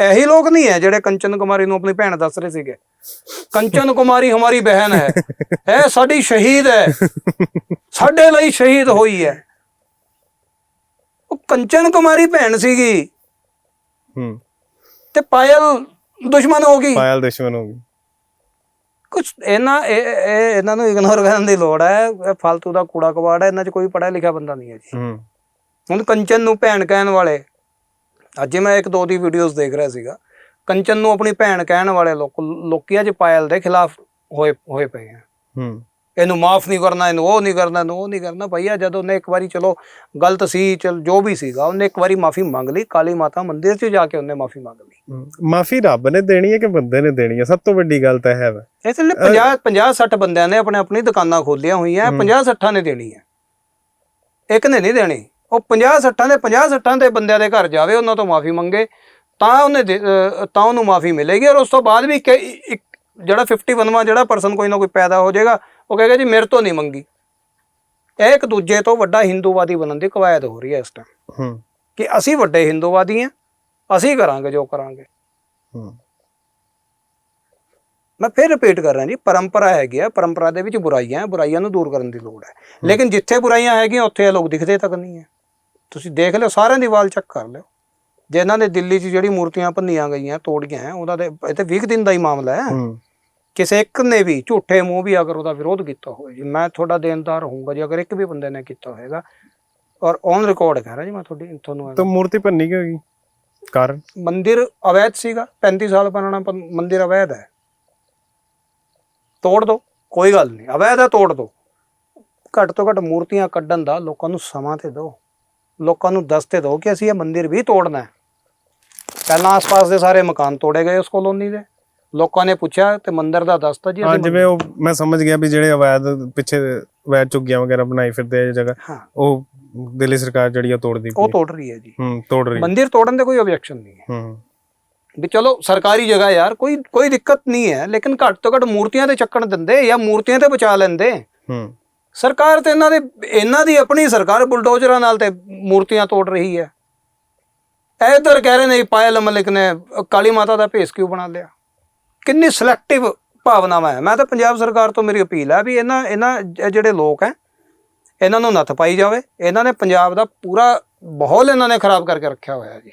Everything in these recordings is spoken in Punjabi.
ਇਹੀ ਲੋਕ ਨਹੀਂ ਹੈ ਜਿਹੜੇ ਕੰਚਨ ਕੁਮਾਰੀ ਨੂੰ ਆਪਣੀ ਭੈਣ ਦੱਸ ਰਹੇ ਸੀਗੇ। ਕੰਚਨ ਕੁਮਾਰੀ ਹਮਾਰੀ ਬਹਿਨ ਹੈ। ਇਹ ਸਾਡੀ ਸ਼ਹੀਦ ਹੈ। ਸਾਡੇ ਲਈ ਸ਼ਹੀਦ ਹੋਈ ਹੈ। ਉਹ ਕੰਚਨ ਕੁਮਾਰੀ ਭੈਣ ਸੀਗੀ। ਹੂੰ। ਤੇ ਪਾਇਲ ਦੁਸ਼ਮਣ ਹੋ ਗਈ। ਪਾਇਲ ਦੁਸ਼ਮਣ ਹੋ ਗਈ। ਕੁਛ ਇਹਨਾਂ ਇਹ ਇਹ- ਇਹਨਾਂ ਨੂੰ ਇਗਨੋਰ ਕਰਨ ਦੀ ਲੋੜ ਹੈ। ਇਹ ਫालतू ਦਾ ਕੂੜਾ ਕਵਾੜ ਹੈ। ਇਹਨਾਂ 'ਚ ਕੋਈ ਪੜ੍ਹਿਆ ਲਿਖਿਆ ਬੰਦਾ ਨਹੀਂ ਹੈ ਜੀ। ਹੂੰ। ਹੁਣ ਕੰਚਨ ਨੂੰ ਭੈਣ ਕਹਿਣ ਵਾਲੇ ਅੱਜ ਮੈਂ ਇੱਕ ਦੋ ਦੀ ਵੀਡੀਓਜ਼ ਦੇਖ ਰਿਹਾ ਸੀਗਾ। ਕੰਚਨ ਨੂੰ ਆਪਣੀ ਭੈਣ ਕਹਿਣ ਵਾਲੇ ਲੋਕ ਲੋਕੀ ਅੱਜ ਪਾਇਲ ਦੇ ਖਿਲਾਫ ਹੋਏ ਹੋਏ ਪਏ ਆ। ਹੂੰ। ਇਹਨੂੰ ਮਾਫ ਨਹੀਂ ਕਰਨਾ ਇਹਨੂੰ ਉਹ ਨਹੀਂ ਕਰਨਾ ਇਹਨੂੰ ਉਹ ਨਹੀਂ ਕਰਨਾ। ਭਈਆ ਜਦੋਂ ਉਹਨੇ ਇੱਕ ਵਾਰੀ ਚਲੋ ਗਲਤ ਸੀ ਚਲ ਜੋ ਵੀ ਸੀਗਾ ਉਹਨੇ ਇੱਕ ਵਾਰੀ ਮਾਫੀ ਮੰਗ ਲਈ ਕਾਲੀ ਮਾਤਾ ਮੰਦਿਰ 'ਚ ਜਾ ਕੇ ਉਹਨੇ ਮਾਫੀ ਮੰਗ ਲਈ। ਮਾਫੀ ਰੱਬ ਨੇ ਦੇਣੀ ਹੈ ਕਿ ਬੰਦੇ ਨੇ ਦੇਣੀ ਹੈ? ਸਭ ਤੋਂ ਵੱਡੀ ਗੱਲ ਤਾਂ ਹੈ ਵਾ। ਇਸ ਲਈ 50 50 60 ਬੰਦਿਆਂ ਨੇ ਆਪਣੇ ਆਪਣੀ ਦੁਕਾਨਾਂ ਖੋਲੀਆਂ ਹੋਈਆਂ 50 60 ਨੇ ਦੇਣੀ ਹੈ। ਇੱਕ ਨੇ ਨਹੀਂ ਦੇਣੀ। ਉਹ 50 60 ਦੇ 50 60 ਦੇ ਬੰਦਿਆਂ ਦੇ ਘਰ ਜਾਵੇ ਉਹਨਾਂ ਤੋਂ ਮਾਫੀ ਮੰਗੇ ਤਾਂ ਉਹਨੇ ਤਾਂ ਉਹਨੂੰ ਮਾਫੀ ਮਿਲੇਗੀ ਔਰ ਉਸ ਤੋਂ ਬਾਅਦ ਵੀ ਇੱਕ ਜਿਹੜਾ 51ਵਾਂ ਜਿਹੜਾ ਪਰਸਨ ਕੋਈ ਨਾ ਕੋਈ ਪੈਦਾ ਹੋ ਜਾਏਗਾ ਉਹ ਕਹੇਗਾ ਜੀ ਮੇਰੇ ਤੋਂ ਨਹੀਂ ਮੰਗੀ। ਇਹ ਇੱਕ ਦੂਜੇ ਤੋਂ ਵੱਡਾ ਹਿੰਦੂਵਾਦੀ ਬਣਨ ਦੀ ਕਵਾਇਦ ਹੋ ਰਹੀ ਹੈ ਇਸ ਟਾਈਮ ਹੂੰ। ਕਿ ਅਸੀਂ ਵੱਡੇ ਹਿੰਦੂਵਾਦੀ ਹਾਂ ਅਸੀਂ ਕਰਾਂਗੇ ਜੋ ਕਰਾਂਗੇ। ਹੂੰ। ਮੈਂ ਫਿਰ ਰਿਪੀਟ ਕਰ ਰਿਹਾ ਜੀ ਪਰੰਪਰਾ ਹੈਗੀ ਆ ਪਰੰਪਰਾ ਦੇ ਵਿੱਚ ਬੁਰਾਈਆਂ ਬੁਰਾਈਆਂ ਨੂੰ ਦੂਰ ਕਰਨ ਦੀ ਲੋੜ ਹੈ। ਲੇਕਿਨ ਜਿੱਥੇ ਬੁਰਾਈਆਂ ਹੈਗੀਆਂ ਉੱਥੇ ਇਹ ਲੋਕ ਦਿਖਦੇ ਤੱਕ ਨਹੀਂ ਹੈ। ਤੁਸੀਂ ਦੇਖ ਲਿਓ ਸਾਰਿਆਂ ਦੀ ਵਾਲ ਚੈੱਕ ਕਰ ਲਿਓ। ਜੇ ਇਹਨਾਂ ਦੇ ਦਿੱਲੀ 'ਚ ਜਿਹੜੀ ਮੂਰਤੀਆਂ ਭੰਨੀਆਂ ਗਈਆਂ ਤੋੜੀਆਂ ਹੈ, ਉਹਦਾ ਤੇ ਇਹ ਤੇ 20 ਦਿਨ ਦਾ ਹੀ ਮਾਮਲਾ ਹੈ। ਕਿਸੇ ਇੱਕ ਨੇ ਵੀ ਝੂਠੇ ਮੂੰਹ ਵੀ ਅਗਰ ਉਹਦਾ ਵਿਰੋਧ ਕੀਤਾ ਹੋਵੇ ਜੀ ਮੈਂ ਤੁਹਾਡਾ ਦੇਣਦਾਰ ਹੋਊਂਗਾ ਜੀ ਅਗਰ ਇੱਕ ਵੀ ਬੰਦੇ ਨੇ ਕੀਤਾ ਹੋਵੇਗਾ ਔਰ ਔਨ ਰਿਕਾਰਡ ਕਹਿ ਰਿਹਾ ਜੀ ਮੈਂ ਤੁਹਾਡੀ ਤੁਹਾਨੂੰ ਤਾਂ ਮੂਰਤੀ ਭੰਨੀ ਕਿਉਂ ਗਈ? ਕਾਰਨ? ਮੰਦਿਰ ਅਵੈਧ ਸੀਗਾ 35 ਸਾਲ ਪੁਰਾਣਾ ਮੰਦਿਰ ਅਵੈਧ ਹੈ। ਤੋੜ ਦੋ ਕੋਈ ਗੱਲ ਨਹੀਂ ਅਵੈਧ ਹੈ ਤੋੜ ਦੋ। ਘੱਟ ਤੋਂ ਘੱਟ ਮੂਰਤੀਆਂ ਕੱਢਣ ਦਾ ਲੋਕਾਂ ਨੂੰ ਸਮਾਂ ਤੇ ਦਿਓ। ਲੋਕਾਂ ਨੂੰ ਦੱਸ ਤੇ ਦਿਓ ਕਿ ਅਸੀਂ ਇਹ ਮੰਦਿਰ ਵੀ ਤੋੜਨਾ ਹੈ। ਪਹਿਲਾਂ ਆਸ-ਪਾਸ ਦੇ ਸਾਰੇ ਮਕਾਨ ਤੋੜੇ ਗਏ ਉਸ ਕਲੋਨੀ ਦੇ। ਲੋਕਾਂ ਨੇ ਪੁੱਛਿਆ ਤੇ ਮੰਦਿਰ ਦਾ ਦੱਸਤਾ ਜੀ ਹਾਂ ਅਸੀਂ ਜਿਵੇਂ ਉਹ ਮੈਂ ਸਮਝ ਗਿਆ ਵੀ ਜਿਹੜੇ ਅਵੈਧ ਪਿੱਛੇ ਅਵੈਧ ਝੁੱਗੀਆਂ ਵਗੈਰਾ ਬਣਾਈ ਫਿਰਦੇ ਆ ਇਹ ਜਗ੍ਹਾ ਹਾਂ। ਉਹ ਦਿੱਲੀ ਸਰਕਾਰ ਜਿਹੜੀ ਆ ਤੋੜਦੀ ਉਹ ਪਈ ਤੋੜ ਰਹੀ ਹੈ ਜੀ। ਹੂੰ ਤੋੜ ਰਹੀ ਮੰਦਿਰ ਤੋੜਨ ਦੇ ਕੋਈ ਆਬਜੈਕਸ਼ਨ ਨਹੀਂ ਹੈ। ਹੂੰ। ਵੀ ਚਲੋ ਸਰਕਾਰੀ ਜਗ੍ਹਾ ਯਾਰ ਕੋਈ ਕੋਈ ਦਿੱਕਤ ਨਹੀਂ ਹੈ ਲੇਕਿਨ ਘੱਟ ਤੋਂ ਘੱਟ ਮੂਰਤੀਆਂ ਤੇ ਚੱਕਣ ਦਿੰਦੇ ਜਾਂ ਮੂਰਤੀਆਂ ਤੇ ਬਚਾ ਲੈਂਦੇ। ਹੂੰ। ਸਰਕਾਰ ਤੇ ਇਹਨਾਂ ਦੇ, ਇਹਨਾਂ ਦੀ ਆਪਣੀ ਸਰਕਾਰ ਬੁਲਡੋਜ਼ਰਾਂ ਨਾਲ ਤੇ ਮੂਰਤੀਆਂ ਤੋੜ ਰਹੀ ਹੈ। ਇਧਰ ਕਹਿ ਰਹੇ ਨੇ ਪਾਇਲ ਮਲਿਕ ਨੇ ਕਾਲੀ ਮਾਤਾ ਦਾ ਭੇਸ ਕਿਉਂ ਬਣਾ ਲਿਆ? ਕਿੰਨੀ ਸਿਲੈਕਟਿਵ ਭਾਵਨਾਵਾਂ ਹੈ। ਮੈਂ ਤਾਂ ਪੰਜਾਬ ਸਰਕਾਰ ਤੋਂ ਮੇਰੀ ਅਪੀਲ ਹੈ ਵੀ ਇਹਨਾਂ ਇਹਨਾਂ ਜਿਹੜੇ ਲੋਕ ਹੈ, ਇਹਨਾਂ ਨੂੰ ਨੱਥ ਪਾਈ ਜਾਵੇ। ਇਹਨਾਂ ਨੇ ਪੰਜਾਬ ਦਾ ਪੂਰਾ ਮਾਹੌਲ ਇਹਨਾਂ ਨੇ ਖਰਾਬ ਕਰਕੇ ਰੱਖਿਆ ਹੋਇਆ ਜੀ।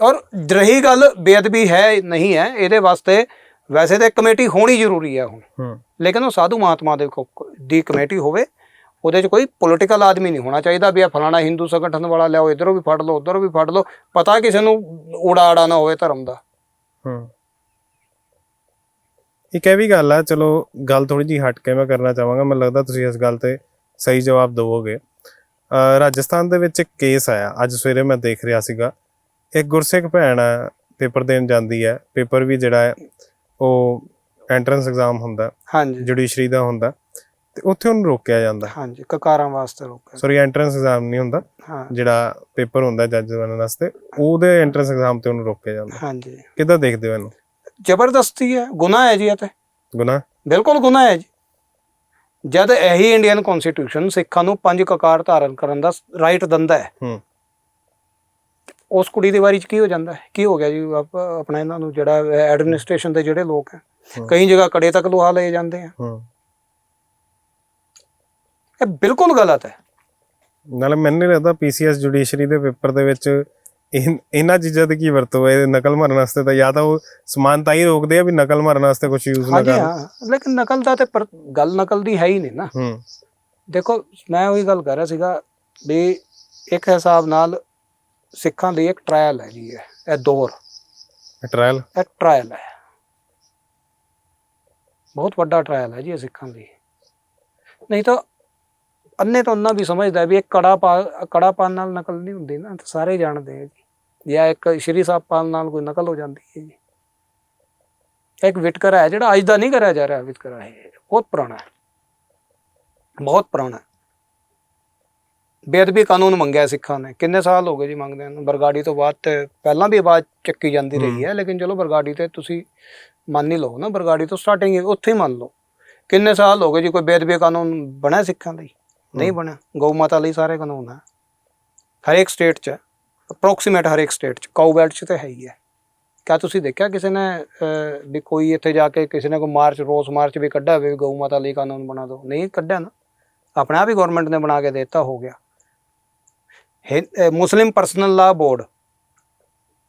ਔਰ ਰਹੀ ਗੱਲ ਬੇਅਦਬੀ ਹੈ, ਨਹੀਂ ਹੈ, ਇਹਦੇ ਵਾਸਤੇ ਵੈਸੇ ਤਾਂ ਕਮੇਟੀ ਹੋਣੀ ਜ਼ਰੂਰੀ ਹੈ ਹੁਣ। ਲੇਕਿਨ ਉਹ ਸਾਧੂ ਮਹਾਤਮਾ ਦੇ ਦੀ ਕਮੇਟੀ ਹੋਵੇ ਉਹਦੇ 'ਚ ਕੋਈ ਪੋਲੀਟੀਕਲ ਆਦਮੀ ਨਹੀਂ ਹੋਣਾ ਚਾਹੀਦਾ ਵੀ ਇਹ ਫਲਾਣਾ ਹਿੰਦੂ ਸੰਗਠਨ ਵਾਲਾ ਲਿਆਓ ਇਧਰੋਂ ਵੀ ਫੜ ਲਓ ਉਧਰੋਂ ਵੀ ਫੜ ਲਓ। ਪਤਾ ਕਿਸੇ ਨੂੰ ਊੜਾ ਆੜਾ ਨਾ ਹੋਵੇ ਧਰਮ ਦਾ। ਹੂੰ। ਇੱਕ ਇਹ ਵੀ ਗੱਲ ਆ ਚਲੋ ਗੱਲ ਥੋੜੀ ਜੀ ਹਟ ਕੇ ਮੈਂ ਕਰਨਾ ਚਾਹਾਂਗਾ। ਮੈਨੂੰ ਲੱਗਦਾ ਤੁਸੀਂ ਇਸ ਗੱਲ ਤੇ ਸਹੀ ਜਵਾਬ ਦਿਵੋਗੇ। ਰਾਜਸਥਾਨ ਦੇ ਵਿੱਚ ਇੱਕ ਕੇਸ ਆਇਆ। ਅੱਜ ਸਵੇਰੇ ਮੈਂ ਦੇਖ ਰਿਹਾ ਸੀਗਾ। ਇੱਕ ਗੁਰਸਿੱਖ ਭੈਣ ਆ ਪੇਪਰ ਦੇਣ ਜਾਂਦੀ ਹੈ ਪੇਪਰ ਵੀ ਜਿਹੜਾ ਹੈ ਉਹ ਐਂਟਰੈਂਸ ਐਗਜ਼ਾਮ ਹੁੰਦਾ ਹਾਂਜੀ। ਜੁਡੀਸ਼ਰੀ ਦਾ ਹੁੰਦਾ ਤੇ ਉੱਥੇ ਉਹਨੂੰ ਰੋਕਿਆ ਜਾਂਦਾ। ਹਾਂਜੀ ਕਕਾਰਾਂ ਵਾਸਤੇ ਰੋਕਿਆ ਸੌਰੀ ਐਂਟਰੈਂਸ ਐਗਜ਼ਾਮ ਨਹੀਂ ਹੁੰਦਾ ਹਾਂ। ਜਿਹੜਾ ਪੇਪਰ ਹੁੰਦਾ ਜੱਜ ਬਣਨ ਵਾਸਤੇ ਉਹਦੇ ਐਂਟਰੈਂਸ ਐਗਜ਼ਾਮ ਤੇ ਉਹਨੂੰ ਰੋਕਿਆ ਜਾਂਦਾ। ਹਾਂਜੀ। ਕਿੱਦਾਂ ਦੇਖਦੇ ਹੋ ਇਹਨੂੰ? ਜ਼ਬਰਦਸਤੀ ਹੈ ਗੁਨਾਹ ਹੈ ਜੀ ਇਹ ਤੇ। ਗੁਨਾਹ? ਬਿਲਕੁਲ ਗੁਨਾਹ ਹੈ ਜੀ। ਜਦ ਇਹੀ ਇੰਡੀਅਨ ਕਨਸਟੀਟਿਊਸ਼ਨ ਸਿੱਖਾਂ ਨੂੰ ਪੰਜ ਕਕਾਰ ਧਾਰਨ ਕਰਨ ਦਾ ਰਾਈਟ ਦਿੰਦਾ ਹੈ ਹੂੰ। ਉਸ ਕੁੜੀ ਦੇ ਬਾਰੇ ਚ ਕੀ ਹੋ ਜਾਂਦਾ? ਹੈ ਕੀ ਹੋ ਗਿਆ ਜੀ? ਆਪ- ਆਪਣਾ ਇਹਨਾਂ ਨੂੰ ਜਿਹੜਾ ਐਡਮਿਨਿਸਟ੍ਰੇਸ਼ਨ ਦੇ ਜਿਹੜੇ ਲੋਕ ਹੈ। ਕਈ ਜਗ੍ਹਾ ਕੜੇ ਤੱਕ ਲੋਹਾ ਲਏ ਜਾਂਦੇ ਆ। ਹੂੰ। ਇਹ ਬਿਲਕੁਲ ਗਲਤ ਹੈ। ਨਾਲੇ ਮੈਨੂੰ ਨਹੀਂ ਲੱਗਦਾ ਪੀਸੀਐਸ ਜੁਡੀਸ਼ਰੀ ਦੇ ਪੇਪਰ ਦੇ ਵਿੱਚ ਇਹਨਾਂ ਚੀਜ਼ਾਂ ਦੀ ਕੀ ਵਰਤੋਂ ਹੈ? ਨਕਲ ਮਾਰਨ ਵਾਸਤੇ ਤਾਂ ਜਾਂ ਤਾਂ ਉਹ ਸਮਾਨਤਾ ਹੀ ਰੋਕਦੇ ਆ ਵੀ ਨਕਲ ਮਾਰਨ ਵਾਸਤੇ ਕੁਝ ਯੂਜ਼ ਨਾ ਹਾਂ ਲੇਕਿਨ ਨਕਲ ਦਾ ਤੇ ਗੱਲ ਨਕਲ ਦੀ ਹੈ ਹੀ ਨਹੀਂ ਨਾ। ਹੂੰ। ਦੇਖੋ ਮੈਂ ਉਹੀ ਗੱਲ ਕਰ ਰਿਹਾ ਸੀਗਾ ਵੀ ਇੱਕ ਹਿਸਾਬ ਨਾਲ ਸਿੱਖਾਂ ਲਈ ਇੱਕ ਟ੍ਰਾਇਲ ਹੈ ਜੀ ਇਹ ਇਹ ਦੌਰ ਟ੍ਰਾਇਲ ਇਹ ਟ੍ਰਾਇਲ ਹੈ। ਬਹੁਤ ਵੱਡਾ ਟ੍ਰਾਇਲ ਹੈ ਜੀ ਇਹ ਸਿੱਖਾਂ ਲਈ ਨਹੀਂ ਤਾਂ ਅੰਨੇ ਤਾਂ ਉਹਨਾਂ ਵੀ ਸਮਝਦਾ ਵੀ ਇੱਕ ਕੜਾ ਪਾ ਕੜਾ ਪਾਣ ਨਾਲ ਨਕਲ ਨਹੀਂ ਹੁੰਦੀ ਨਾ ਸਾਰੇ ਜਾਣਦੇ ਆ ਜੀ। ਜਾਂ ਇੱਕ ਸ਼੍ਰੀ ਸਾਹਿਬ ਪਾਣ ਨਾਲ ਕੋਈ ਨਕਲ ਹੋ ਜਾਂਦੀ ਹੈ ਜੀ। ਇੱਕ ਵਿਤਕਰਾ ਹੈ ਜਿਹੜਾ ਅੱਜ ਦਾ ਨਹੀਂ ਕਰਿਆ ਜਾ ਰਿਹਾ ਵਿਤਕਰਾ ਹੈ ਬਹੁਤ ਪੁਰਾਣਾ ਹੈ। ਬਹੁਤ ਪੁਰਾਣਾ। ਬੇਅਦਬੀ ਕਾਨੂੰਨ ਮੰਗਿਆ ਸਿੱਖਾਂ ਨੇ। ਕਿੰਨੇ ਸਾਲ ਹੋ ਗਏ ਜੀ ਮੰਗਦੇ ਨੂੰ? ਬਰਗਾੜੀ ਤੋਂ ਬਾਅਦ ਤੇ ਪਹਿਲਾਂ ਵੀ ਆਵਾਜ਼ ਚੱਕੀ ਜਾਂਦੀ ਰਹੀ ਹੈ ਲੇਕਿਨ ਚਲੋ ਬਰਗਾੜੀ ਤੇ ਤੁਸੀਂ ਮੰਨ ਹੀ ਲਓ ਨਾ ਬਰਗਾੜੀ ਤੋਂ ਸਟਾਰਟਿੰਗ ਹੈ ਉੱਥੇ ਹੀ ਮੰਨ ਲਓ। ਕਿੰਨੇ ਸਾਲ ਹੋ ਗਏ ਜੀ ਕੋਈ ਬੇਅਦਬੀ ਕਾਨੂੰਨ ਬਣਿਆ ਸਿੱਖਾਂ ਲਈ? ਨਹੀਂ ਬਣਿਆ। ਗਊ ਮਾਤਾ ਲਈ ਸਾਰੇ ਕਾਨੂੰਨ ਹੈ। ਹਰੇਕ ਸਟੇਟ 'ਚ। ਅਪਰੋਕਸੀਮੇਟ ਹਰ ਇੱਕ ਸਟੇਟ 'ਚ। ਕਾਊ ਬੈਲਟ 'ਚ ਤੇ ਹੈ ਹੀ ਹੈ। ਕਿਆ ਤੁਸੀਂ ਦੇਖਿਆ ਕਿਸੇ ਨੇ ਵੀ ਕੋਈ ਇੱਥੇ ਜਾ ਕੇ ਕਿਸੇ ਨੇ ਕੋਈ ਮਾਰਚ ਰੋਸ ਮਾਰਚ ਵੀ ਕੱਢਿਆ ਹੋਵੇ ਵੀ ਗਊ ਮਾਤਾ ਲਈ ਕਾਨੂੰਨ ਬਣਾ ਦਿਓ? ਨਹੀਂ ਕੱਢਿਆ ਨਾ। ਆਪਣੇ ਆਪ ਹੀ ਗਵਰਨਮੈਂਟ ਨੇ ਬਣਾ ਕੇ ਦਿੱਤਾ ਹੋ ਗਿਆ। ਮੁਸਲਿਮ ਪਰਸਨਲ ਲਾ ਬੋਰਡ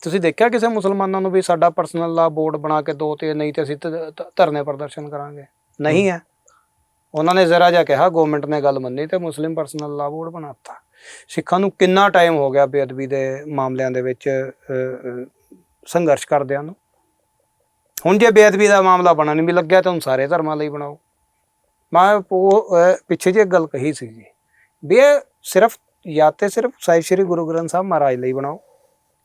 ਤੁਸੀਂ ਦੇਖਿਆ ਕਿਸੇ ਮੁਸਲਮਾਨਾਂ ਨੂੰ ਵੀ ਸਾਡਾ ਪਰਸਨਲ ਲਾ ਬੋਰਡ ਬਣਾ ਕੇ ਦੋ ਤੇ ਨਹੀਂ ਤੇ ਅਸੀਂ ਧ- ਧਰਨੇ ਪ੍ਰਦਰਸ਼ਨ ਕਰਾਂਗੇ? ਨਹੀਂ ਹੈ। ਉਹਨਾਂ ਨੇ ਜ਼ਰਾ ਜਿਹਾ ਕਿਹਾ ਗਵਰਨਮੈਂਟ ਨੇ ਗੱਲ ਮੰਨੀ ਤੇ ਮੁਸਲਿਮ ਪਰਸਨਲ ਲਾ ਬੋਰਡ ਬਣਾਤਾ ਸਿੱਖਾਂ ਨੂੰ ਕਿੰਨਾ ਟਾਈਮ ਹੋ ਗਿਆ ਬੇਅਦਬੀ ਦੇ ਮਾਮਲਿਆਂ ਦੇ ਵਿੱਚ ਸੰਘਰਸ਼ ਕਰਦਿਆਂ ਨੂੰ? ਹੁਣ ਜੇ ਬੇਅਦਬੀ ਦਾ ਮਾਮਲਾ ਬਣਨ ਵੀ ਲੱਗਿਆ ਤਾਂ ਹੁਣ ਸਾਰੇ ਧਰਮਾਂ ਲਈ ਬਣਾਓ। ਮੈਂ ਉਹ ਪਿੱਛੇ ਜੇ ਗੱਲ ਕਹੀ ਸੀ ਜੀ ਵੀ ਇਹ ਸਿਰਫ ਜਾਂ ਤੇ ਸਿਰਫ ਸਾਹਿਬ ਸ੍ਰੀ ਗੁਰੂ ਗ੍ਰੰਥ ਸਾਹਿਬ ਮਹਾਰਾਜ ਲਈ ਬਣਾਓ।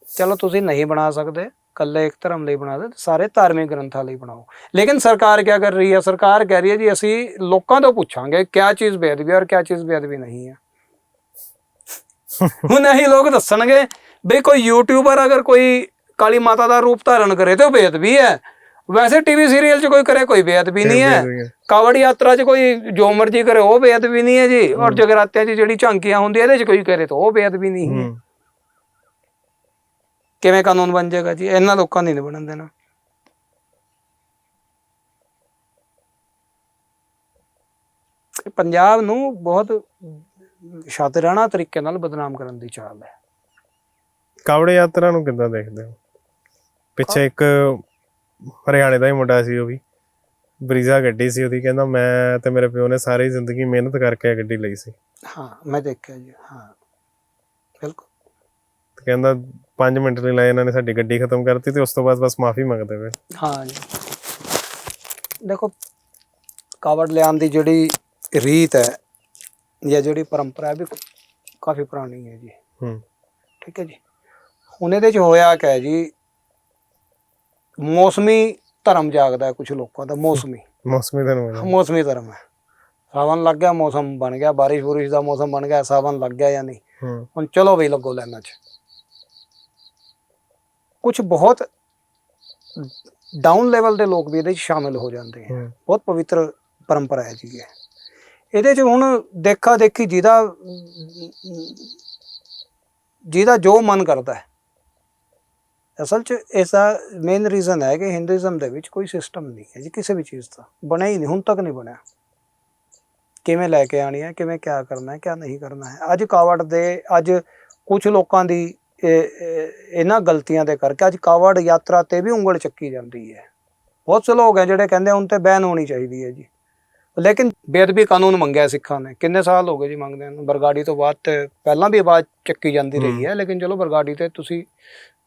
ਚਲੋ ਤੁਸੀਂ ਨਹੀਂ ਬਣਾ ਸਕਦੇ ਕੱਲੇ ਇੱਕ ਧਰਮ ਲਈ ਬਣਾ ਦੇ ਸਾਰੇ ਧਾਰਮਿਕ ਗ੍ਰੰਥਾਂ ਲਈ ਬਣਾਓ। ਲੇਕਿਨ ਸਰਕਾਰ ਕੀ ਕਰ ਰਹੀ ਹੈ? ਸਰਕਾਰ ਕਹਿ ਰਹੀ ਹੈ ਜੀ ਅਸੀਂ ਲੋਕਾਂ ਤੋਂ ਪੁੱਛਾਂਗੇ ਕਿਆ ਚੀਜ਼ ਬੇਅਦਬੀ ਹੈ ਔਰ ਕਿਆ ਚੀਜ਼ ਬੇਅਦਬੀ ਨਹੀਂ ਹੈ। ਹੁਣ ਇਹੀ ਲੋਕ ਦੱਸਣਗੇ ਬਈ ਕੋਈ ਯੂਟਿਊਬਰ ਅਗਰ ਕੋਈ ਕਾਲੀ ਮਾਤਾ ਦਾ ਰੂਪ ਧਾਰਨ ਕਰੇ ਤੇ ਉਹ ਬੇਅਦਬੀ ਹੈ। ਵੈਸੇ ਟੀਵੀ ਸੀਰੀਅਲ 'ਚ ਕੋਈ ਕਰੇ ਕੋਈ ਬੇਅਦਬੀ ਨਹੀਂ ਹੈ। ਕਾਵੜ ਯਾਤਰਾ 'ਚ ਕੋਈ ਜੋ ਮਰਜ਼ੀ ਕਰੇ ਉਹ ਬੇਅਦਬੀ ਨਹੀਂ ਹੈ ਜੀ। ਔਰ ਜਗਰਾਤਿਆਂ 'ਚ ਜਿਹੜੀ ਝਾਂਕੀਆਂ ਹੁੰਦੀਆਂ ਇਹਦੇ 'ਚ ਕੋਈ ਕਰੇ ਤਾਂ ਉਹ ਬੇਅਦਬੀ ਨਹੀਂ ਹੈ। ਕਿਵੇਂ ਕਾਨੂੰਨ ਬਣ ਜਾਏਗਾ ਜੀ? ਇਹਨਾਂ ਲੋਕਾਂ ਨੇ ਨਹੀਂ ਬਣਨ ਦੇਣਾ। ਪੰਜਾਬ ਨੂੰ ਬਹੁਤ ਸ਼ਾਤਿਰਾਣਾ ਤਰੀਕੇ ਨਾਲ ਬਦਨਾਮ ਕਰਨ ਦੀ ਚਾਲ ਹੈ। ਕਾਵੜ ਯਾਤਰਾ ਨੂੰ ਕਿੱਦਾਂ ਦੇਖਦੇ ਹੋ? ਪਿੱਛੇ ਇੱਕ ਹਰਿਆਣੇ ਦਾ ਹੀ ਮੁੰਡਾ ਸੀ ਉਹ ਵੀ। ਬਰੀਜ਼ਾ ਗੱਡੀ ਸੀ ਉਹਦੀ ਕਹਿੰਦਾ ਮੈਂ ਤੇ ਮੇਰੇ ਪਿਓ ਨੇ ਸਾਰੀ ਜ਼ਿੰਦਗੀ ਮਿਹਨਤ ਕਰਕੇ ਇਹ ਗੱਡੀ ਲਈ ਸੀ। ਹਾਂ ਮੈਂ ਦੇਖਿਆ ਜੀ ਹਾਂ। ਬਿਲਕੁਲ। ਤੇ ਕਹਿੰਦਾ 5 ਮਿੰਟ ਲਈ ਲਾਏ ਇਹਨਾਂ ਨੇ ਸਾਡੀ ਗੱਡੀ ਖਤਮ ਕਰਤੀ ਤੇ ਉਸ ਤੋਂ ਬਾਅਦ ਬਸ ਮਾਫੀ ਮੰਗਦੇ ਪਏ। ਹਾਂ ਜੀ। ਦੇਖੋ ਕਾਵੜ ਲਿਆਉਣ ਦੀ ਜਿਹੜੀ ਰੀਤ ਹੈ ਜਾਂ ਜਿਹੜੀ ਪਰੰਪਰਾ ਹੈ ਵੀ ਕਾਫੀ ਪੁਰਾਣੀ ਹੈ ਜੀ। ਹੂੰ। ਠੀਕ ਹੈ ਜੀ। ਹੁਣ ਇਹਦੇ ਚ ਹੋਇਆ ਹੈ ਜੀ ਮੌਸਮੀ ਧਰਮ ਜਾਗਦਾ ਕੁਝ ਲੋਕਾਂ ਦਾ ਮੌਸਮੀ। ਮੌਸਮੀ ਦਿਨ ਹੋ। ਮੌਸਮੀ ਧਰਮ ਹੈ। ਸਾਵਨ ਲੱਗ ਗਿਆ ਮੌਸਮ ਬਣ ਗਿਆ ਬਾਰਿਸ਼ ਬੁਰਿਸ਼ ਦਾ ਮੌਸਮ ਬਣ ਗਿਆ ਸਾਵਨ ਲੱਗ ਗਿਆ ਜਾਂ ਨਹੀਂ। ਹੁਣ ਚਲੋ ਵੀ ਲੱਗੋ ਲੈਣਾ ਚ। ਕੁਝ ਬਹੁਤ ਡਾਊਨ ਲੈਵਲ ਦੇ ਲੋਕ ਵੀ ਇਹਦੇ ਚ ਸ਼ਾਮਿਲ ਹੋ ਜਾਂਦੇ ਹੈ ਹੂੰ। ਬਹੁਤ ਪਵਿੱਤਰ ਪਰੰਪਰਾ ਹੈ ਜੀ ਇਹ। ਇਹਦੇ ਚ ਹੁਣ ਦੇਖਾ ਦੇਖੀ ਜਿਹਦਾ ਜਿਹਦਾ ਜੋ ਮਨ ਕਰਦਾ ਹੈ ਅਸਲ ਚ ਐਸਾ ਮੇਨ ਰੀਜ਼ਨ ਹੈ ਕਿ ਹਿੰਦੂਇਜ਼ਮ ਦੇ ਵਿੱਚ ਕੋਈ ਸਿਸਟਮ ਨਹੀਂ ਹੈ ਜੀ ਕਿਸੇ ਵੀ ਚੀਜ਼ ਦਾ। ਬਣਿਆ ਹੀ ਨਹੀਂ ਹੁਣ ਤੱਕ ਨਹੀਂ ਬਣਿਆ। ਕਿਵੇਂ ਲੈ ਕੇ ਆਣੀ ਹੈ ਕਿਵੇਂ ਕਿਆ ਕਰਨਾ ਹੈ ਕਿਆ ਨਹੀਂ ਕਰਨਾ ਹੈ। ਅੱਜ ਕਾਵੜ ਦੇ ਅੱਜ ਕੁਝ ਲੋਕਾਂ ਦੀ ਇਹ- ਇਹ- ਇਹਨਾਂ ਗਲਤੀਆਂ ਦੇ ਕਰਕੇ ਅੱਜ ਕਾਵੜ ਯਾਤਰਾ ਤੇ ਵੀ ਉਂਗਲ ਚੱਕੀ ਜਾਂਦੀ ਹੈ। ਬਹੁਤ ਸੇ ਲੋਕ ਹੈ ਜਿਹੜੇ ਕਹਿੰਦੇ ਹੁਣ ਤੇ ਬੈਨ ਹੋਣੀ ਚਾਹੀਦੀ ਹੈ ਜੀ। ਲੇਕਿਨ ਬੇਅਦਬੀ ਕਾਨੂੰਨ ਮੰਗਿਆ ਸਿੱਖਾਂ ਨੇ। ਕਿੰਨੇ ਸਾਲ ਹੋ ਗਏ ਜੀ ਮੰਗਦੇ ਨੂੰ? ਬਰਗਾੜੀ ਤੋਂ ਬਾਅਦ ਪਹਿਲਾਂ ਵੀ ਆਵਾਜ਼ ਚੱਕੀ ਜਾਂਦੀ ਰਹੀ ਹੈ ਲੇਕਿਨ ਚਲੋ ਬਰਗਾੜੀ ਤੇ ਤੁਸੀਂ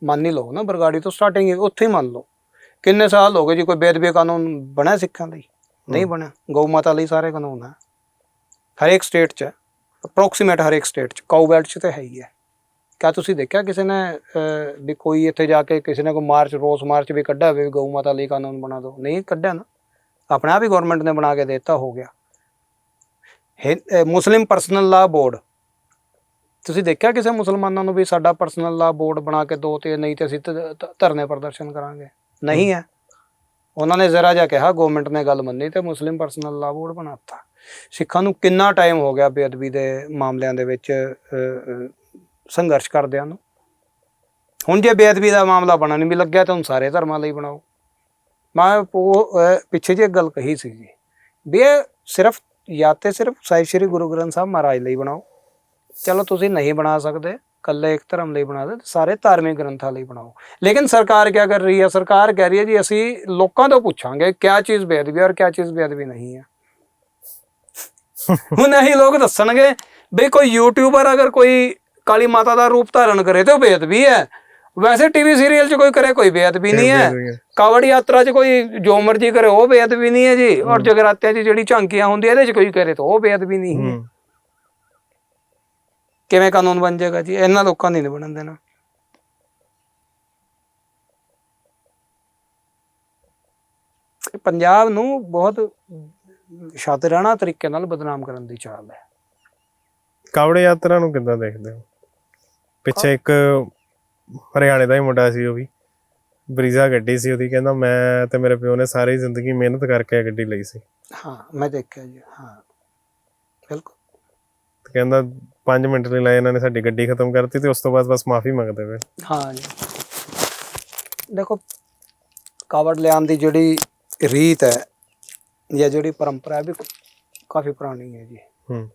ਮੰਨ ਹੀ ਲਓ ਨਾ ਬਰਗਾੜੀ ਤੋਂ ਸਟਾਰਟਿੰਗ ਉੱਥੇ ਹੀ ਮੰਨ ਲਓ। ਕਿੰਨੇ ਸਾਲ ਹੋ ਗਏ ਜੀ ਕੋਈ ਬੇਅਦਬੀ ਕਾਨੂੰਨ ਬਣਿਆ ਸਿੱਖਾਂ ਲਈ? ਨਹੀਂ ਬਣਿਆ। ਗਊ ਮਾਤਾ ਲਈ ਸਾਰੇ ਕਾਨੂੰਨ ਹੈ ਹਰੇਕ ਸਟੇਟ 'ਚ ਅਪਰੋਕਸੀਮੇਟ ਹਰੇਕ ਸਟੇਟ 'ਚ ਕਾਊ ਬੈਲਟ 'ਚ ਤੇ ਹੈ ਹੀ ਹੈ। ਕਿਆ ਤੁਸੀਂ ਦੇਖਿਆ ਕਿਸੇ ਨੇ ਵੀ ਕੋਈ ਇੱਥੇ ਜਾ ਕੇ ਕਿਸੇ ਨੇ ਕੋਈ ਮਾਰਚ ਰੋਸ ਮਾਰਚ ਵੀ ਕੱਢਿਆ ਹੋਵੇ ਵੀ ਗਊ ਮਾਤਾ ਲਈ ਕਾਨੂੰਨ ਬਣਾ ਦਿਓ? ਨਹੀਂ ਕੱਢਿਆ ਨਾ। ਆਪਣੇ ਆਪ ਹੀ ਗਵਰਨਮੈਂਟ ਨੇ ਬਣਾ ਕੇ ਦਿੱਤਾ ਹੋ ਗਿਆ। ਹਿੰ- ਮੁਸਲਿਮ ਪਰਸਨਲ ਲਾ ਬੋਰਡ ਤੁਸੀਂ ਦੇਖਿਆ ਕਿਸੇ ਮੁਸਲਮਾਨਾਂ ਨੂੰ ਵੀ ਸਾਡਾ ਪਰਸਨਲ ਲਾ ਬੋਰਡ ਬਣਾ ਕੇ ਦੋ ਤੇ ਨਹੀਂ ਤੇ ਅਸੀਂ ਧ- ਧ- ਧਰਨੇ ਪ੍ਰਦਰਸ਼ਨ ਕਰਾਂਗੇ? ਨਹੀਂ ਹੈ। ਉਹਨਾਂ ਨੇ ਜ਼ਰਾ ਜਿਹਾ ਕਿਹਾ ਗਵਰਨਮੈਂਟ ਨੇ ਗੱਲ ਮੰਨੀ ਤੇ ਮੁਸਲਿਮ ਪਰਸਨਲ ਲਾ ਬੋਰਡ ਬਣਾਤਾ। ਸਿੱਖਾਂ ਨੂੰ ਕਿੰਨਾ ਟਾਈਮ ਹੋ ਗਿਆ ਬੇਅਦਬੀ ਦੇ ਮਾਮਲਿਆਂ ਦੇ ਵਿੱਚ ਅਹ, ਅਹ, ਸੰਘਰਸ਼ ਕਰਦਿਆਂ ਨੂੰ? ਹੁਣ ਜੇ ਬੇਅਦਬੀ ਦਾ ਮਾਮਲਾ ਬਣਨ ਵੀ ਲੱਗਿਆ ਤਾਂ ਹੁਣ ਸਾਰੇ ਧਰਮਾਂ ਲਈ ਬਣਾਓ। ਮੈਂ ਉਹ ਅਹ, ਪਿੱਛੇ ਜੇ ਗੱਲ ਕਹੀ ਸੀ ਜੀ ਵੀ ਇਹ ਸਿਰਫ ਜਾਂ ਤੇ ਸਿਰਫ ਸਾਹਿਬ ਸ੍ਰੀ ਗੁਰੂ ਗ੍ਰੰਥ ਸਾਹਿਬ ਮਹਾਰਾਜ ਲਈ ਬਣਾਓ। ਚਲੋ ਤੁਸੀਂ ਨਹੀਂ ਬਣਾ ਸਕਦੇ ਕੱਲੇ ਇੱਕ ਧਰਮ ਲਈ ਬਣਾ ਦੇ ਸਾਰੇ ਧਾਰਮਿਕ ਗ੍ਰੰਥਾਂ ਲਈ ਬਣਾਓ। ਲੇਕਿਨ ਸਰਕਾਰ ਕੀ ਕਰ ਰਹੀ ਹੈ? ਸਰਕਾਰ ਕਹਿ ਰਹੀ ਹੈ ਜੀ ਅਸੀਂ ਲੋਕਾਂ ਤੋਂ ਪੁੱਛਾਂਗੇ ਕਿਆ ਚੀਜ਼ ਬੇਅਦਬੀ ਹੈ ਔਰ ਕਿਆ ਚੀਜ਼ ਬੇਅਦਬੀ ਨਹੀਂ ਹੈ। ਹੁਣ ਇਹੀ ਲੋਕ ਦੱਸਣਗੇ ਬਈ ਕੋਈ ਯੂਟਿਊਬਰ ਅਗਰ ਕੋਈ ਕਾਲੀ ਮਾਤਾ ਦਾ ਰੂਪ ਧਾਰਨ ਕਰੇ ਤੇ ਉਹ ਬੇਅਦਬੀ ਹੈ। ਵੈਸੇ ਟੀਵੀ ਸੀਰੀਅਲ 'ਚ ਕੋਈ ਕਰੇ ਕੋਈ ਬੇਅਦਬੀ ਨਹੀਂ ਹੈ। ਕਾਵੜ ਯਾਤਰਾ 'ਚ ਕੋਈ ਜੋ ਮਰਜ਼ੀ ਕਰੇ ਉਹ ਬੇਅਦਬੀ ਨਹੀਂ ਹੈ ਜੀ। ਔਰ ਜਗਰਾਤਿਆਂ 'ਚ ਜਿਹੜੀ ਝਾਂਕੀਆਂ ਹੁੰਦੀਆਂ ਇਹਦੇ 'ਚ ਕੋਈ ਕਰੇ ਤਾਂ ਉਹ ਬੇਅਦਬੀ ਨਹੀਂ ਹੂੰ। ਕਿਵੇਂ ਕਾਨੂੰਨ ਬਣ ਜਾਏਗਾ ਜੀ? ਇਹਨਾਂ ਲੋਕਾਂ ਨੇ ਨਹੀਂ ਬਣਨ ਦੇਣਾ। ਪੰਜਾਬ ਨੂੰ ਬਹੁਤ ਸ਼ਾਤਿਰਾਣਾ ਤਰੀਕੇ ਨਾਲ ਬਦਨਾਮ ਕਰਨ ਦੀ ਚਾਲ ਹੈ। ਕਾਵੜ ਯਾਤਰਾ ਨੂੰ ਕਿੱਦਾਂ ਦੇਖਦੇ ਹੋ? ਪਿੱਛੇ ਇੱਕ ਹਰਿਆਣੇ ਦਾ ਹੀ ਮੁੰਡਾ ਸੀ ਉਹ ਵੀ। ਬਰੀਜ਼ਾ ਗੱਡੀ ਸੀ ਉਹਦੀ। ਕਹਿੰਦਾ ਮੈਂ ਤੇ ਮੇਰੇ ਪਿਓ ਨੇ ਸਾਰੀ ਜ਼ਿੰਦਗੀ ਮਿਹਨਤ ਕਰਕੇ ਗੱਡੀ ਲਈ ਸੀ। ਹਾਂ ਮੈਂ ਦੇਖਿਆ ਜੀ ਹਾਂ। ਬਿਲਕੁਲ। ਕਹਿੰਦਾ 5 ਮਿੰਟ ਲਈ ਲਾਏ ਇਹਨਾਂ ਨੇ ਸਾਡੀ ਗੱਡੀ ਖਤਮ ਕਰਤੀ ਤੇ ਉਸ ਤੋਂ ਬਾਅਦ ਬਸ ਮਾਫੀ ਮੰਗਦੇ ਪਏ। ਹਾਂ ਜੀ। ਦੇਖੋ ਕਾਵੜ ਲਿਆਉਣ ਦੀ ਜਿਹੜੀ ਰੀਤ ਹੈ ਜਾਂ ਜਿਹੜੀ ਪਰੰਪਰਾ ਹੈ ਵੀ ਕਾਫੀ ਪੁਰਾਣੀ ਹੈ ਜੀ। ਹੂੰ।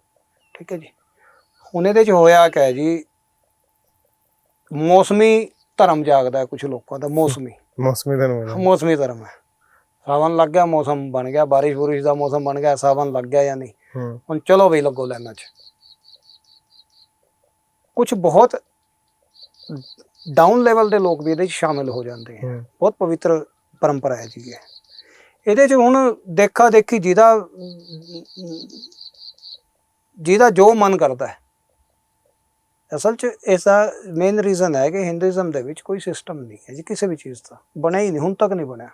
ਠੀਕ ਹੈ ਜੀ। ਹੁਣ ਇਹਦੇ ਚ ਹੋਇਆ ਹੈ ਜੀ? ਮੌਸਮੀ ਧਰਮ ਜਾਗਦਾ ਹੈ ਕੁਝ ਲੋਕਾਂ ਦਾ ਮੌਸਮੀ। ਮੌਸਮੀ ਦਿਨ ਮਿਲਿਆ ਮੌਸਮੀ ਧਰਮ ਹੈ। ਸਾਵਨ ਲੱਗ ਗਿਆ ਮੌਸਮ ਬਣ ਗਿਆ ਬਾਰਿਸ਼ ਬੁਰਿਸ਼ ਦਾ ਮੌਸਮ ਬਣ ਗਿਆ ਸਾਵਨ ਲੱਗ ਗਿਆ ਜਾਂ ਨਹੀਂ? ਹੂੰ। ਹੁਣ ਚਲੋ ਬਈ ਲੱਗੋ ਲੈਣਾ ਚ। ਕੁਝ ਬਹੁਤ ਡਾਊਨ ਲੈਵਲ ਦੇ ਲੋਕ ਵੀ ਇਹਦੇ ਚ ਸ਼ਾਮਿਲ ਹੋ ਜਾਂਦੇ ਹੂੰ। ਬਹੁਤ ਪਵਿੱਤਰ ਪਰੰਪਰਾ ਹੈ ਜੀ ਇਹ। ਇਹਦੇ ਚ ਹੁਣ ਦੇਖਾ ਦੇਖੀ ਜਿਹਦਾ ਜਿਹਦਾ ਜੋ ਮਨ ਕਰਦਾ ਹੈ। ਅਸਲ ਚ ਐਸਾ ਮੇਨ ਰੀਜ਼ਨ ਹੈ ਕਿ ਹਿੰਦੂਇਜ਼ਮ ਦੇ ਵਿੱਚ ਕੋਈ ਸਿਸਟਮ ਨਹੀਂ ਹੈ ਜੀ ਕਿਸੇ ਵੀ ਚੀਜ਼ ਦਾ। ਬਣਿਆ ਹੀ ਨਹੀਂ ਹੁਣ ਤੱਕ ਨਹੀਂ ਬਣਿਆ।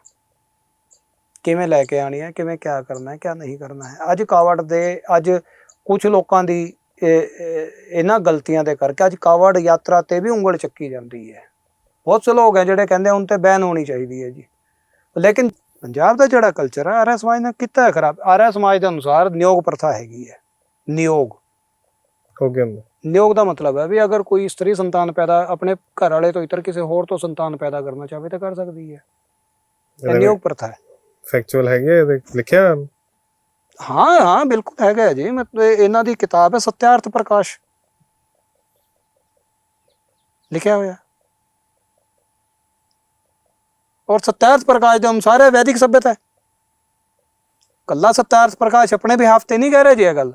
ਕਿਵੇਂ ਲੈ ਕੇ ਆਣੀ ਹੈ ਕਿਵੇਂ ਕਿਆ ਕਰਨਾ ਹੈ ਕਿਆ ਨਹੀਂ ਕਰਨਾ ਹੈ। ਅੱਜ ਕਾਵੜ ਦੇ ਅੱਜ ਕੁਝ ਲੋਕਾਂ ਦੀ ਇਹਨਾਂ ਗਲਤੀਆਂ ਦੇ ਕਰਕੇ ਅੱਜ ਕਾਵੜ ਯਾਤਰਾ ਤੇ ਵੀ ਉਂਗਲ ਚੱਕੀ ਜਾਂਦੀ ਹੈ। ਬਹੁਤ ਸੇ ਲੋਕ ਹੈ ਜਿਹੜੇ ਕਹਿੰਦੇ ਹੁਣ ਤੇ ਬੈਨ ਹੋਣੀ ਚਾਹੀਦੀ ਹੈ ਜੀ। ਲੇਕਿਨ ਪੰਜਾਬ ਦਾ ਜਿਹੜਾ ਕਲਚਰ ਹੈ ਆਰਿਆ ਸਮਾਜ ਨੇ ਕੀਤਾ ਹੈ ਖਰਾਬ। ਆਰਿਆ ਸਮਾਜ ਦੇ ਅਨੁਸਾਰ ਨਿਯੋਗ ਪ੍ਰਥਾ ਹੈਗੀ ਹੈ। ਨਿਯੋਗ। ਹੋ ਗਿਆ ਨਿਯੋਗ ਦਾ ਮਤਲਬ ਹੈ ਵੀ ਅਗਰ ਕੋਈ ਇਸਤਰੀ ਸੰਤਾਨ ਪੈਦਾ ਆਪਣੇ ਘਰ ਵਾਲੇ ਤੋਂ ਇਤਰ ਕਿਸੇ ਹੋਰ ਤੋਂ ਸੰਤਾਨ ਪੈਦਾ ਕਰਨਾ ਚਾਹਵੇ ਤਾਂ ਕਰ ਸਕਦੀ ਹੈ। ਇਹ ਨਿਯੋਗ ਪ੍ਰਥਾ ਹੈ। ਫੈਕਚੁਅਲ ਹੈਗੇ ਲਿਖਿਆ? ਹਾਂ ਹਾਂ ਬਿਲਕੁਲ ਹੈਗਾ ਜੀ। ਮਤਲਬ ਇਹ- ਇਹਨਾਂ ਦੀ ਕਿਤਾਬ ਹੈ ਸਤਿਆਰਥ ਪ੍ਰਕਾਸ਼। ਲਿਖਿਆ ਹੋਇਆ। ਔਰ ਸਤਿਆਰਥ ਪ੍ਰਕਾਸ਼ ਦੇ ਅਨੁਸਾਰ ਵੈਦਿਕ ਸਭਿਅਤਾ ਹੈ। ਕੱਲਾ ਸਤਿਆਰਥ ਪ੍ਰਕਾਸ਼ ਆਪਣੇ ਬਿਹਾਫ ਤੇ ਨਹੀਂ ਕਹਿ ਰਿਹਾ ਜੀ ਇਹ ਗੱਲ।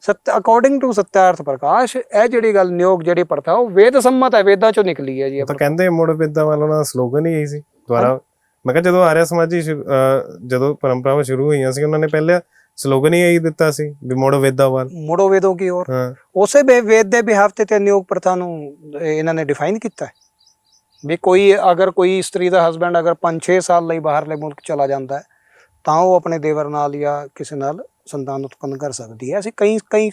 ਸਤ ਅਕੋਰਡਿੰਗ ਟੂ ਸਤਿਆਰਥ ਪ੍ਰਕਾਸ਼ ਇਹ ਜਿਹੜੀ ਗੱਲ ਨਿਯੋਗ ਜਿਹੜੀ ਪ੍ਰਥਾ ਉਹ ਵੇਦ ਸੰਮਤ ਹੈ ਵੇਦਾਂ ਚੋਂ ਨਿਕਲੀ ਹੈ ਜੀ ਤਾਂ ਕਹਿੰਦੇ ਮੁੜ ਵਿਦਾਂ ਵਾਲਾ ਉਹਨਾਂ ਦਾ ਸਲੋਗਨ ਹੀ ਇਹੀ ਸੀ। ਦੁਆਰਾ ਮੈਂ ਕਿਹਾ ਜਦੋਂ ਆਰਿਆ ਸਮਾਜੀ ਜਦੋਂ ਪਰੰਪਰਾਵਾਂ ਸ਼ੁਰੂ ਹੋਈਆਂ ਸੀ ਉਹਨਾਂ ਨੇ ਪਹਿਲੇ ਸਲੋਗਨ ਹੀ ਇਹੀ ਦਿੱਤਾ ਸੀ ਵੀ ਮੁੜ ਵਿਦਾਂ ਵੱਲ। ਮੁੜੋ ਵੇਦੋਂ ਕੀ ਔਰ ਹਾਂ। ਉਸੇ ਵੇ- ਵੇਦ ਦੇ ਬਿਹਾਫ ਤੇ ਤੇ ਨਿਯੋਗ ਪ੍ਰਥਾ ਨੂੰ ਇਹ ਇਹਨਾਂ ਨੇ ਡਿਫਾਈਨ ਕੀਤਾ। ਹੈ ਵੀ ਕੋਈ ਅਗਰ ਕੋਈ ਇਸਤਰੀ ਦਾ ਹਸਬੰਡ ਅਗਰ 5-6 ਸਾਲ ਲਈ ਬਾਹਰਲੇ ਮੁਲਕ ਚਲਾ ਜਾਂਦਾ ਹੈ ਤਾਂ ਉਹ ਆਪਣੇ ਦੇਵਰ ਨਾਲ ਜਾਂ ਕਿਸੇ ਨਾਲ ਸੰਤਾਨ ਉਤਪੰਨ ਕਰ ਸਕਦੀ ਹੈ। ਅਸੀਂ ਕਈ ਕਈ